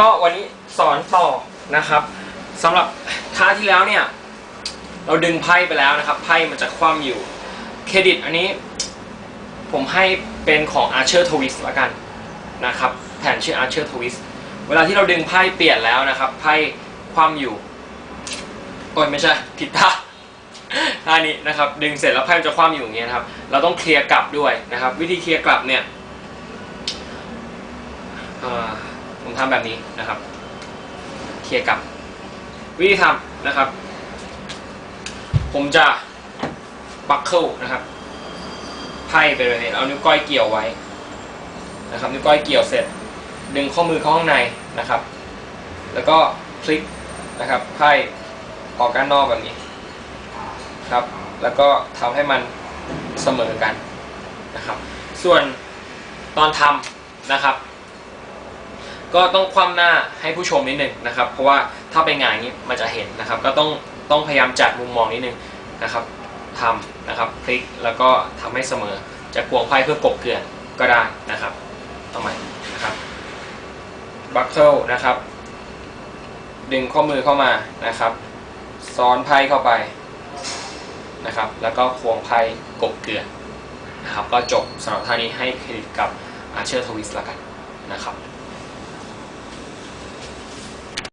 ก็วันนี้สอนต่อนะครับสำหรับท่าที่แล้วเนี่ย เราดึงไพ่ไปแล้วนะครับ ไพ่มันจะคว่ำอยู่เครดิตอันนี้ผมให้เป็นของ Archer Twist ละกันนะครับแผนชื่อ Archer Twist เวลาที่เราดึงไพ่เปลี่ยนแล้วนะครับไพ่คว่ำอยู่โอ้ยไม่ใช่ผิดท่าท่านี้นะครับ ดึงเสร็จแล้วไพ่มันจะคว่ำอยู่อย่างเงี้ยครับ เราต้องเคลียร์กลับด้วยนะครับ วิธีเคลียร์กลับเนี่ย ผมทำแบบนี้นะครับ เคลียร์กับ วิธีทำนะครับ ผมจะบัคเคิลนะครับไพ่ไปเลยเอานิ้วก้อยเกี่ยวไว้นะครับ นิ้วก้อยเกี่ยวเสร็จ ดึงข้อมือเข้าข้างในนะครับ แล้วก็พลิกนะครับไพ่ออกด้านนอกแบบนี้ครับ แล้วก็ทำให้มันเสมอกันนะครับ ส่วนตอนทำนะครับ ก็ต้องคว่ำหน้าให้ผู้ชมนิดนึงนะครับ เพราะว่าถ้าไปงานนี้มันจะเห็นนะครับ ก็ต้องต้องพยายามจัดมุมมองนิดนึงนะครับทำนะครับพลิกแล้วก็ทำให้เสมอจะควงไพ่เพื่อกบเกลื่อนก็ได้นะครับเอาใหม่นะครับบัคเคิลนะครับ ดึงข้อมือเข้ามานะครับซ้อนไพ่เข้าไปนะครับ แล้วก็ควงไพ่กบเกลื่อนนะครับ ก็จบสำหรับท่านี้ให้เครดิตกับอาเชอร์ทวิสละกันนะครับ